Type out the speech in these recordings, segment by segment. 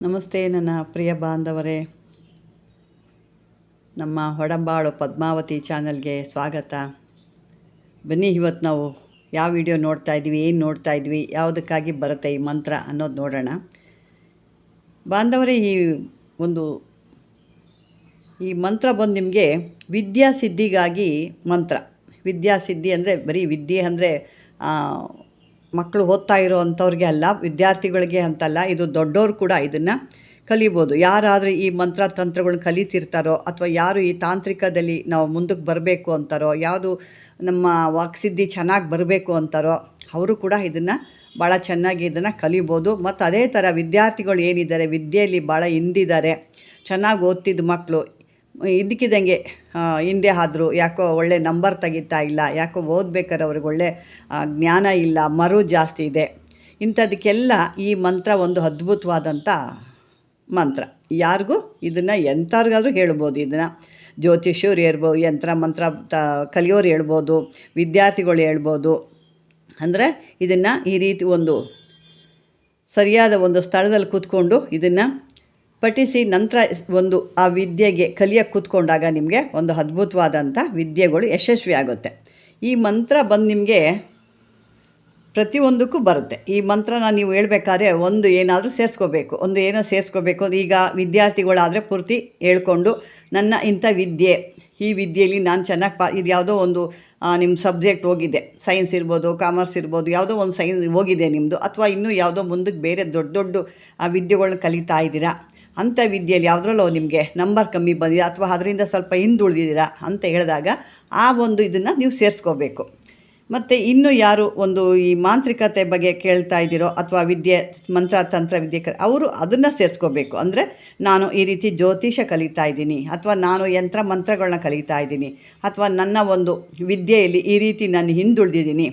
ನಮಸ್ತೆ ನನ್ನ ಪ್ರಿಯ ಬಾಂಧವರೇ. ನಮ್ಮ ಹೊಡಂಬಾಳು ಪದ್ಮಾವತಿ ಚಾನಲ್ಗೆ ಸ್ವಾಗತ. ಬನ್ನಿ ಇವತ್ತು ನಾವು ಯಾವ ವಿಡಿಯೋ ನೋಡ್ತಾ ಇದ್ದೀವಿ, ಏನು ನೋಡ್ತಾ ಇದ್ವಿ ಯಾವುದಕ್ಕಾಗಿ ಬರುತ್ತೆ ಈ ಮಂತ್ರ ಅನ್ನೋದು ನೋಡೋಣ. ಬಾಂಧವರೇ, ಈ ಒಂದು ಈ ಮಂತ್ರ ಬಂದು ನಿಮಗೆ ವಿದ್ಯಾಸಿದ್ಧಿಗಾಗಿ ಮಂತ್ರ. ವಿದ್ಯಾಸಿದ್ಧಿ ಅಂದರೆ ಬರೀ ವಿದ್ಯೆ ಅಂದರೆ ಮಕ್ಕಳು ಓದ್ತಾ ಇರೋ ಅಂಥವ್ರಿಗೆ ಅಲ್ಲ, ವಿದ್ಯಾರ್ಥಿಗಳಿಗೆ ಅಂತಲ್ಲ, ಇದು ದೊಡ್ಡವರು ಕೂಡ ಇದನ್ನು ಕಲಿಬೋದು. ಯಾರಾದರೂ ಈ ಮಂತ್ರ ತಂತ್ರಗಳನ್ನ ಕಲಿತಿರ್ತಾರೋ ಅಥವಾ ಯಾರು ಈ ತಾಂತ್ರಿಕದಲ್ಲಿ ನಾವು ಮುಂದಕ್ಕೆ ಬರಬೇಕು ಅಂತಾರೋ, ಯಾವುದು ನಮ್ಮ ವಾಕ್ಸಿದ್ಧಿ ಚೆನ್ನಾಗಿ ಬರಬೇಕು ಅಂತಾರೋ, ಅವರು ಕೂಡ ಇದನ್ನು ಭಾಳ ಚೆನ್ನಾಗಿ ಇದನ್ನು ಕಲಿಬೋದು. ಮತ್ತು ಅದೇ ಥರ ವಿದ್ಯಾರ್ಥಿಗಳು ಏನಿದ್ದಾರೆ, ವಿದ್ಯೆಯಲ್ಲಿ ಭಾಳ ಹಿಂದಿದ್ದಾರೆ. ಚೆನ್ನಾಗಿ ಓದ್ತಿದ್ದ ಮಕ್ಕಳು ಇದ್ದಕ್ಕಿದ್ದಂಗೆ ಹಿಂದೆ ಆದರೂ ಯಾಕೋ ಒಳ್ಳೆ ನಂಬರ್ ತೆಗಿತಾ ಇಲ್ಲ, ಯಾಕೋ ಓದ್ಬೇಕಾದ್ರೆ ಅವ್ರಿಗೆ ಒಳ್ಳೆ ಜ್ಞಾನ ಇಲ್ಲ, ಮರು ಜಾಸ್ತಿ ಇದೆ. ಇಂಥದಕ್ಕೆಲ್ಲ ಈ ಮಂತ್ರ ಒಂದು ಅದ್ಭುತವಾದಂಥ ಮಂತ್ರ. ಯಾರಿಗೂ ಇದನ್ನು ಎಂಥವ್ರಿಗಾದ್ರೂ ಹೇಳ್ಬೋದು ಇದನ್ನು. ಜ್ಯೋತಿಷ್ಯರು ಹೇಳ್ಬೋದು ಯಂತ್ರ, ಮಂತ್ರ, ತ, ಕಲಿಯೋರು ಹೇಳ್ಬೋದು, ವಿದ್ಯಾರ್ಥಿಗಳು ಹೇಳ್ಬೋದು. ಅಂದರೆ ಇದನ್ನು ಈ ರೀತಿ ಒಂದು ಸರಿಯಾದ ಒಂದು ಸ್ಥಳದಲ್ಲಿ ಕೂತ್ಕೊಂಡು ಇದನ್ನು ಪಠಿಸಿ ನಂತರ ಒಂದು ಆ ವಿದ್ಯೆಗೆ ಕಲಿಯಕ್ಕೆ ಕೂತ್ಕೊಂಡಾಗ ನಿಮಗೆ ಒಂದು ಅದ್ಭುತವಾದಂಥ ವಿದ್ಯೆಗಳು ಯಶಸ್ವಿ ಆಗುತ್ತೆ. ಈ ಮಂತ್ರ ಬಂದು ನಿಮಗೆ ಪ್ರತಿಯೊಂದಕ್ಕೂ ಬರುತ್ತೆ. ಈ ಮಂತ್ರನ ನೀವು ಹೇಳ್ಬೇಕಾದ್ರೆ ಒಂದು ಏನಾದರೂ ಸೇರಿಸ್ಕೋಬೇಕು. ಒಂದು ಏನೋ ಸೇರಿಸ್ಕೋಬೇಕು. ಈಗ ವಿದ್ಯಾರ್ಥಿಗಳಾದರೆ ಪೂರ್ತಿ ಹೇಳ್ಕೊಂಡು ನನ್ನ ಇಂಥ ವಿದ್ಯೆ, ಈ ವಿದ್ಯೆಯಲ್ಲಿ ನಾನು ಚೆನ್ನಾಗಿ ಪಾ, ಇದು ಯಾವುದೋ ಒಂದು ನಿಮ್ಮ ಸಬ್ಜೆಕ್ಟ್ ಹೋಗಿದೆ. ಸೈನ್ಸ್ ಇರ್ಬೋದು, ಕಾಮರ್ಸ್ ಇರ್ಬೋದು, ಯಾವುದೋ ಒಂದು ಸೈನ್ಸ್ ಹೋಗಿದೆ ನಿಮ್ಮದು ಅಥವಾ ಇನ್ನೂ ಯಾವುದೋ ಮುಂದಕ್ಕೆ ಬೇರೆ ದೊಡ್ಡ ದೊಡ್ಡ ಆ ವಿದ್ಯೆಗಳನ್ನ ಕಲಿತಾ ಇದ್ದೀರಾ. ಅಂಥ ವಿದ್ಯೆಯಲ್ಲಿ ಯಾವುದ್ರಲ್ಲೋ ನಿಮಗೆ ನಂಬರ್ ಕಮ್ಮಿ ಬಂದಿದೆ ಅಥವಾ ಅದರಿಂದ ಸ್ವಲ್ಪ ಹಿಂದುಳಿದಿದ್ದೀರಾ ಅಂತ ಹೇಳಿದಾಗ ಆ ಒಂದು ಇದನ್ನು ನೀವು ಸೇರಿಸ್ಕೋಬೇಕು. ಮತ್ತು ಇನ್ನು ಯಾರು ಒಂದು ಈ ಮಾಂತ್ರಿಕತೆ ಬಗ್ಗೆ ಕೇಳ್ತಾ ಇದ್ದೀರೋ ಅಥವಾ ವಿದ್ಯೆ, ಮಂತ್ರ, ತಂತ್ರ, ವಿದ್ಯೆ ಕ ಅವರು ಅದನ್ನು ಸೇರಿಸ್ಕೋಬೇಕು. ಅಂದರೆ ನಾನು ಈ ರೀತಿ ಜ್ಯೋತಿಷ ಕಲಿತಾ ಇದ್ದೀನಿ ಅಥವಾ ನಾನು ಯಂತ್ರ ಮಂತ್ರಗಳನ್ನ ಕಲಿತಾ ಇದ್ದೀನಿ ಅಥವಾ ನನ್ನ ಒಂದು ವಿದ್ಯೆಯಲ್ಲಿ ಈ ರೀತಿ ನಾನು ಹಿಂದುಳಿದಿದ್ದೀನಿ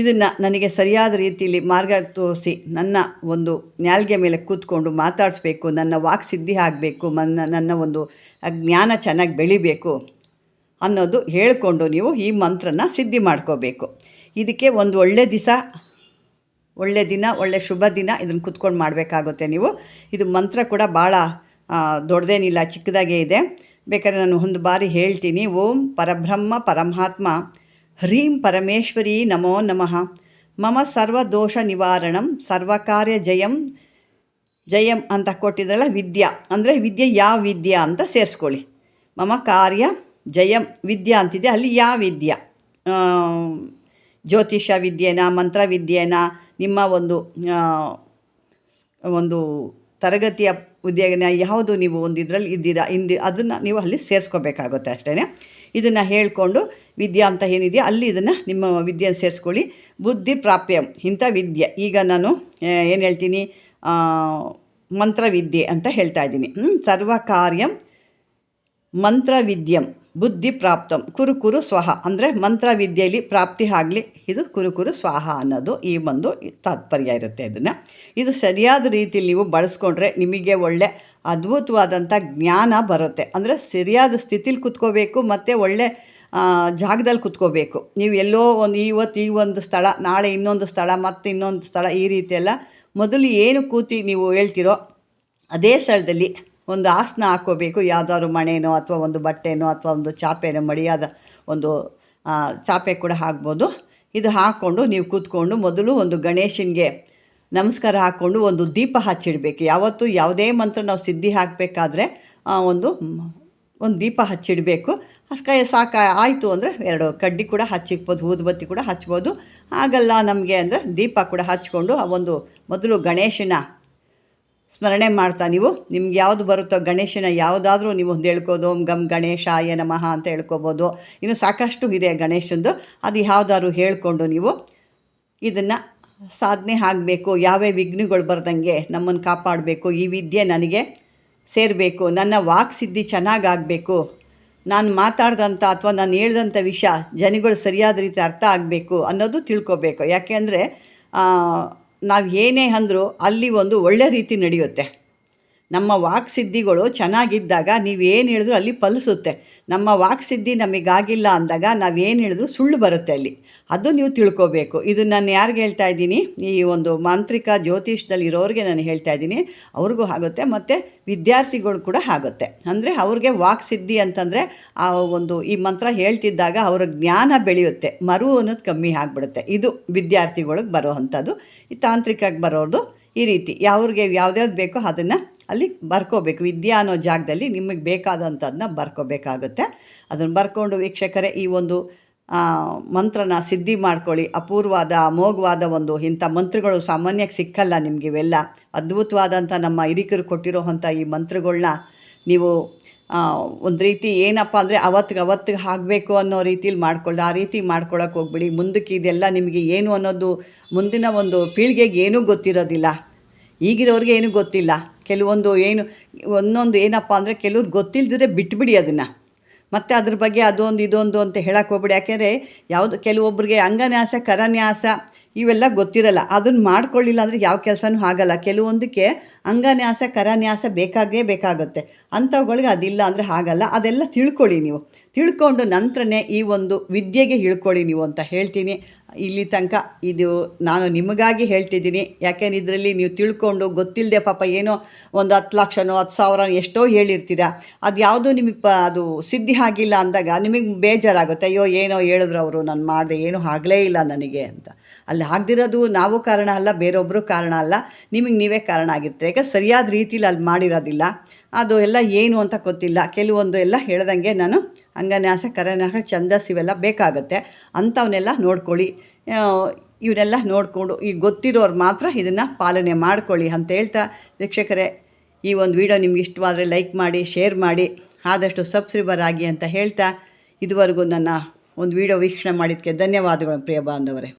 ಇದನ್ನು ನನಗೆ ಸರಿಯಾದ ರೀತಿಯಲ್ಲಿ ಮಾರ್ಗ ತೋರಿಸಿ ನನ್ನ ಒಂದು ನ್ಯಾಲ್ಗೆ ಮೇಲೆ ಕೂತ್ಕೊಂಡು ಮಾತಾಡಿಸ್ಬೇಕು, ನನ್ನ ವಾಕ್ ಸಿದ್ಧಿ ಆಗಬೇಕು, ನನ್ನ ನನ್ನ ಒಂದು ಜ್ಞಾನ ಚೆನ್ನಾಗಿ ಬೆಳಿಬೇಕು ಅನ್ನೋದು ಹೇಳಿಕೊಂಡು ನೀವು ಈ ಮಂತ್ರನ ಸಿದ್ಧಿ ಮಾಡ್ಕೋಬೇಕು. ಇದಕ್ಕೆ ಒಂದು ಒಳ್ಳೆ ದಿವಸ ಒಳ್ಳೆ ದಿನ, ಒಳ್ಳೆ ಶುಭ ದಿನ ಇದನ್ನು ಕುತ್ಕೊಂಡು ಮಾಡಬೇಕಾಗುತ್ತೆ ನೀವು. ಇದು ಮಂತ್ರ ಕೂಡ ಭಾಳ ದೊಡ್ಡದೇನಿಲ್ಲ, ಚಿಕ್ಕದಾಗೇ ಇದೆ. ಬೇಕಾದ್ರೆ ನಾನು ಒಂದು ಬಾರಿ ಹೇಳ್ತೀನಿ. ಓಂ ಪರಬ್ರಹ್ಮ ಪರಮಾತ್ಮ ಹ್ರೀಂ ಪರಮೇಶ್ವರಿ ನಮೋ ನಮಃ ಮಮ ಸರ್ವದೋಷ ನಿವಾರಣಂ ಸರ್ವಕಾರ್ಯ ಜಯಂ ಜಯಂ ಅಂತ ಕೊಟ್ಟಿದ್ರಲ್ಲ, ವಿದ್ಯಾ. ಅಂದರೆ ವಿದ್ಯೆ ಯಾವ ವಿದ್ಯಾ ಅಂತ ಸೇರಿಸ್ಕೊಳ್ಳಿ. ಮಮ ಕಾರ್ಯ, ಜಯಂ, ವಿದ್ಯಾ ಅಂತಿದೆ. ಅಲ್ಲಿ ಯಾವ ವಿದ್ಯಾ? ಜ್ಯೋತಿಷ ವಿದ್ಯೆನ, ಮಂತ್ರ ವಿದ್ಯೆನ, ನಿಮ್ಮ ಒಂದು ಒಂದು ತರಗತಿಯ ಉದ್ಯೋಗನ ಯಾವುದು ನೀವು ಒಂದು ಇದರಲ್ಲಿ ಇದ್ದೀರಾ, ಇಂದು ಅದನ್ನು ನೀವು ಅಲ್ಲಿ ಸೇರಿಸ್ಕೋಬೇಕಾಗುತ್ತೆ ಅಷ್ಟೇ ಇದನ್ನು ಹೇಳಿಕೊಂಡು ವಿದ್ಯಾ ಅಂತ ಏನಿದೆಯೋ ಅಲ್ಲಿ ಇದನ್ನು ನಿಮ್ಮ ವಿದ್ಯೆಯನ್ನು ಸೇರಿಸ್ಕೊಳ್ಳಿ. ಬುದ್ಧಿ ಪ್ರಾಪ್ಯ, ಇಂಥ ವಿದ್ಯೆ. ಈಗ ನಾನು ಏನು ಹೇಳ್ತೀನಿ? ಮಂತ್ರವಿದ್ಯೆ ಅಂತ ಹೇಳ್ತಾ ಇದ್ದೀನಿ. ಸರ್ವ ಕಾರ್ಯಂ ಮಂತ್ರವಿದ್ಯಂ. ಬುದ್ಧಿ ಪ್ರಾಪ್ತಂ, ಕುರುಕುರು ಕುರು ಸ್ವಹ. ಅಂದರೆ ಮಂತ್ರವಿದ್ಯೆಯಲ್ಲಿ ಪ್ರಾಪ್ತಿ ಆಗಲಿ, ಇದು ಕುರುಕುರು ಕುರು ಸ್ವಾಹ ಅನ್ನೋದು ಈ ಒಂದು ತಾತ್ಪರ್ಯ ಇರುತ್ತೆ ಇದನ್ನು. ಇದು ಸರಿಯಾದ ರೀತಿಯಲ್ಲಿ ನೀವು ಬಳಸ್ಕೊಂಡ್ರೆ ನಿಮಗೆ ಒಳ್ಳೆ ಅದ್ಭುತವಾದಂಥ ಜ್ಞಾನ ಬರುತ್ತೆ. ಅಂದರೆ ಸರಿಯಾದ ಸ್ಥಿತಿಲಿ ಕುತ್ಕೋಬೇಕು, ಮತ್ತು ಒಳ್ಳೆ ಜಾಗದಲ್ಲಿ ಕುತ್ಕೋಬೇಕು. ನೀವು ಎಲ್ಲೋ ಒಂದು ಇವತ್ತು ಈ ಒಂದು ಸ್ಥಳ, ನಾಳೆ ಇನ್ನೊಂದು ಸ್ಥಳ, ಮತ್ತು ಇನ್ನೊಂದು ಸ್ಥಳ ಈ ರೀತಿಯೆಲ್ಲ ಮೊದಲು ಏನು ಕೂತಿ ನೀವು ಹೇಳ್ತಿರೋ, ಅದೇ ಸ್ಥಳದಲ್ಲಿ ಒಂದು ಆಸನ ಹಾಕ್ಕೋಬೇಕು ಯಾವುದಾದ್ರು ಮಣೆನೋ ಅಥವಾ ಒಂದು ಬಟ್ಟೆನೋ ಅಥವಾ ಒಂದು ಚಾಪೆನೋ ಮಡಿಯಾದ ಒಂದು ಚಾಪೆ ಕೂಡ ಹಾಕ್ಬೋದು. ಇದು ಹಾಕ್ಕೊಂಡು ನೀವು ಕೂತ್ಕೊಂಡು ಮೊದಲು ಒಂದು ಗಣೇಶನಿಗೆ ನಮಸ್ಕಾರ ಹಾಕ್ಕೊಂಡು ಒಂದು ದೀಪ ಹಚ್ಚಿಡಬೇಕು. ಯಾವತ್ತೂ ಯಾವುದೇ ಮಂತ್ರ ನಾವು ಸಿದ್ಧಿ ಹಾಕಬೇಕಾದ್ರೆ ಒಂದು ಒಂದು ದೀಪ ಹಚ್ಚಿಡಬೇಕು. ಅಸ್ಕಾಯ ಸಾಕ, ಆಯಿತು ಅಂದರೆ ಎರಡು ಕಡ್ಡಿ ಕೂಡ ಹಚ್ಚಿಕ್ಬೋದು, ಊದುಬತ್ತಿ ಕೂಡ ಹಚ್ಬೋದು. ಆಗಲ್ಲ ನಮಗೆ ಅಂದರೆ ದೀಪ ಕೂಡ ಹಚ್ಕೊಂಡು ಆ ಒಂದು ಮೊದಲು ಗಣೇಶನ ಸ್ಮರಣೆ ಮಾಡ್ತಾ ನೀವು. ನಿಮ್ಗೆ ಯಾವುದು ಬರುತ್ತೋ ಗಣೇಶನ ಯಾವುದಾದ್ರೂ ನೀವು ಒಂದು ಹೇಳ್ಕೋದು ಓಂ ಗಮ್ ಗಣೇಶಾಯ ನಮಃ ಅಂತ ಹೇಳ್ಕೋಬೋದು. ಇನ್ನು ಸಾಕಷ್ಟು ಇದೆ ಗಣೇಶಂದು. ಅದು ಯಾವುದಾದ್ರು ಹೇಳ್ಕೊಂಡು ನೀವು ಇದನ್ನು ಸಾಧನೆ ಆಗಬೇಕು ಯಾವೇ ವಿಘ್ನಗಳು ಬರ್ದಂಗೆ ನಮ್ಮನ್ನು ಕಾಪಾಡಬೇಕು, ಈ ವಿದ್ಯೆ ನನಗೆ ಸೇರಬೇಕು, ನನ್ನ ವಾಕ್ ಸಿದ್ಧಿ ಚೆನ್ನಾಗಾಗಬೇಕು, ನಾನು ಮಾತಾಡ್ದಂಥ ಅಥವಾ ನಾನು ಹೇಳ್ದಂಥ ವಿಷಯ ಜನಗಳು ಸರಿಯಾದ ರೀತಿ ಅರ್ಥ ಆಗಬೇಕು ಅನ್ನೋದು ತಿಳ್ಕೊಬೇಕು. ಯಾಕೆಂದರೆ ನಾವು ಏನೇ ಅಂದರೂ ಅಲ್ಲಿ ಒಂದು ಒಳ್ಳೆ ರೀತಿ ನಡೆಯುತ್ತೆ. ನಮ್ಮ ವಾಕ್ಸಿದ್ಧಿಗಳು ಚೆನ್ನಾಗಿದ್ದಾಗ ನೀವೇನು ಹೇಳಿದ್ರು ಅಲ್ಲಿ ಫಲಿಸುತ್ತೆ. ನಮ್ಮ ವಾಕ್ಸಿದ್ಧಿ ನಮಗಾಗಿಲ್ಲ ಅಂದಾಗ ನಾವೇನು ಹೇಳಿದ್ರು ಸುಳ್ಳು ಬರುತ್ತೆ ಅಲ್ಲಿ. ಅದು ನೀವು ತಿಳ್ಕೊಬೇಕು. ಇದು ನಾನು ಯಾರಿಗೆ ಹೇಳ್ತಾ ಇದ್ದೀನಿ? ಈ ಒಂದು ಮಾಂತ್ರಿಕ ಜ್ಯೋತಿಷ್ಯದಲ್ಲಿ ಇರೋರಿಗೆ ನಾನು ಹೇಳ್ತಾ ಇದ್ದೀನಿ. ಅವ್ರಿಗೂ ಆಗುತ್ತೆ ಮತ್ತು ವಿದ್ಯಾರ್ಥಿಗಳು ಕೂಡ ಆಗುತ್ತೆ. ಅಂದರೆ ಅವ್ರಿಗೆ ವಾಕ್ಸಿದ್ಧಿ ಅಂತಂದರೆ ಆ ಒಂದು ಈ ಮಂತ್ರ ಹೇಳ್ತಿದ್ದಾಗ ಅವರ ಜ್ಞಾನ ಬೆಳೆಯುತ್ತೆ. ಮರು ಅನ್ನೋದು ಕಮ್ಮಿ ಆಗಿಬಿಡುತ್ತೆ. ಇದು ವಿದ್ಯಾರ್ಥಿಗಳಿಗೆ ಬರೋ ಅಂಥದ್ದು. ಈ ತಾಂತ್ರಿಕಕ್ಕೆ ಬರೋದು ಈ ರೀತಿ. ಯಾವ್ರಿಗೆ ಯಾವ್ದ್ಯಾವ್ದು ಬೇಕೋ ಅದನ್ನು ಅಲ್ಲಿ ಬರ್ಕೋಬೇಕು. ವಿದ್ಯಾ ಅನ್ನೋ ಜಾಗದಲ್ಲಿ ನಿಮಗೆ ಬೇಕಾದಂಥದ್ದನ್ನ ಬರ್ಕೋಬೇಕಾಗುತ್ತೆ. ಅದನ್ನು ಬರ್ಕೊಂಡು ವೀಕ್ಷಕರೇ, ಈ ಒಂದು ಮಂತ್ರನ ಸಿದ್ಧಿ ಮಾಡ್ಕೊಳ್ಳಿ. ಅಪೂರ್ವವಾದ, ಅಮೋಘವಾದ ಒಂದು ಇಂಥ ಮಂತ್ರಗಳು ಸಾಮಾನ್ಯಕ್ಕೆ ಸಿಕ್ಕಲ್ಲ ನಿಮಗೆ ಇವೆಲ್ಲ. ಅದ್ಭುತವಾದಂಥ ನಮ್ಮ ಹಿರಿಕರು ಕೊಟ್ಟಿರೋವಂಥ ಈ ಮಂತ್ರಗಳನ್ನ ನೀವು ಒಂದು ರೀತಿ ಏನಪ್ಪ ಅಂದರೆ ಅವತ್ತಿಗೆ ಅವತ್ತಿಗೆ ಆಗಬೇಕು ಅನ್ನೋ ರೀತಿಲಿ ಮಾಡ್ಕೊಳ್ಳಿ. ಆ ರೀತಿ ಮಾಡ್ಕೊಳ್ಳೋಕೆ ಹೋಗ್ಬಿಡಿ. ಮುಂದಕ್ಕೆ ಇದೆಲ್ಲ ನಿಮಗೆ ಏನು ಅನ್ನೋದು, ಮುಂದಿನ ಒಂದು ಪೀಳಿಗೆಗೆ ಏನೂ ಗೊತ್ತಿರೋದಿಲ್ಲ. ಈಗಿರೋರಿಗೆ ಏನೂ ಗೊತ್ತಿಲ್ಲ. ಕೆಲವೊಂದು ಏನು, ಒಂದೊಂದು ಏನಪ್ಪ ಅಂದರೆ ಕೆಲವ್ರು ಗೊತ್ತಿಲ್ಲದಿದ್ರೆ ಬಿಟ್ಬಿಡಿ ಅದನ್ನು. ಮತ್ತು ಅದ್ರ ಬಗ್ಗೆ ಅದೊಂದು, ಇದೊಂದು ಅಂತ ಹೇಳಕ್ಕೆ ಹೋಗ್ಬಿಡಿ. ಯಾಕೆಂದರೆ ಯಾವುದು ಕೆಲವೊಬ್ಬರಿಗೆ ಅಂಗನ್ಯಾಸ, ಕರನ್ಯಾಸ ಇವೆಲ್ಲ ಗೊತ್ತಿರಲ್ಲ. ಅದನ್ನು ಮಾಡ್ಕೊಳ್ಳಿಲ್ಲ ಅಂದರೆ ಯಾವ ಕೆಲಸನೂ ಆಗಲ್ಲ. ಕೆಲವೊಂದಕ್ಕೆ ಅಂಗನ್ಯಾಸ, ಕರನ್ಯಾಸ ಬೇಕಾಗೇ ಬೇಕಾಗುತ್ತೆ. ಅಂಥವುಗಳಿಗೆ ಅದಿಲ್ಲ ಅಂದರೆ ಆಗಲ್ಲ ಅದೆಲ್ಲ ತಿಳ್ಕೊಳ್ಳಿ ನೀವು. ತಿಳ್ಕೊಂಡು ನಂತರನೇ ಈ ಒಂದು ವಿದ್ಯೆಗೆ ಹೇಳ್ಕೊಳ್ಳಿ ನೀವು ಅಂತ ಹೇಳ್ತೀನಿ. ಇಲ್ಲಿ ತನಕ ಇದು ನಾನು ನಿಮಗಾಗಿ ಹೇಳ್ತಿದ್ದೀನಿ. ಯಾಕೆಂದ್ರೆ ಇದರಲ್ಲಿ ನೀವು ತಿಳ್ಕೊಂಡು ಗೊತ್ತಿಲ್ಲದೆ ಪಾಪ ಏನೋ ಒಂದು ಹತ್ತು ಲಕ್ಷನೋ, ಹತ್ತು ಸಾವಿರ ಎಷ್ಟೋ ಹೇಳಿರ್ತೀರ. ಅದು ಯಾವುದೂ ನಿಮಗೆ ಪ, ಅದು ಸಿದ್ಧಿ ಆಗಿಲ್ಲ ಅಂದಾಗ ನಿಮಗೆ ಬೇಜಾರಾಗುತ್ತೆ. ಅಯ್ಯೋ, ಏನೋ ಹೇಳಿದ್ರು ಅವರು, ನಾನು ಮಾಡಿದೆ, ಏನೂ ಆಗಲೇ ಇಲ್ಲ ನನಗೆ ಅಂತ. ಅಲ್ಲಿ ಆಗದಿರೋದು ನಾವು ಕಾರಣ ಅಲ್ಲ ಬೇರೊಬ್ಬರು ಕಾರಣ ಅಲ್ಲ. ನಿಮಗೆ ನೀವೇ ಕಾರಣ ಆಗಿರ್ತೀರ. ಯಾಕೆ ಸರಿಯಾದ ರೀತಿಲಿ ಅಲ್ಲಿ ಮಾಡಿರೋದಿಲ್ಲ. ಅದು ಎಲ್ಲ ಏನು ಅಂತ ಗೊತ್ತಿಲ್ಲ. ಕೆಲವೊಂದು ಎಲ್ಲ ಹೇಳ್ದಂಗೆ ನಾನು ಅಂಗನ್ಯಾಸ ಕರನ್ಯಾಸ ಛಂದಸ್ ಇವೆಲ್ಲ ಬೇಕಾಗುತ್ತೆ. ಅಂಥವನ್ನೆಲ್ಲ ನೋಡ್ಕೊಳ್ಳಿ. ಇವನ್ನೆಲ್ಲ ನೋಡಿಕೊಂಡು ಈ ಗೊತ್ತಿರೋರು ಮಾತ್ರ ಇದನ್ನು ಪಾಲನೆ ಮಾಡ್ಕೊಳ್ಳಿ ಅಂತ ಹೇಳ್ತಾ ವೀಕ್ಷಕರೇ, ಈ ಒಂದು ವಿಡಿಯೋ ನಿಮ್ಗೆ ಇಷ್ಟವಾದರೆ ಲೈಕ್ ಮಾಡಿ, ಶೇರ್ ಮಾಡಿ, ಆದಷ್ಟು ಸಬ್ಸ್ಕ್ರೈಬರ್ ಆಗಿ ಅಂತ ಹೇಳ್ತಾ ಇದುವರೆಗೂ ನನ್ನ ಒಂದು ವಿಡಿಯೋ ವೀಕ್ಷಣೆ ಮಾಡಿದ್ದಕ್ಕೆ ಧನ್ಯವಾದಗಳು ಪ್ರಿಯ ಬಾಂಧವರೇ.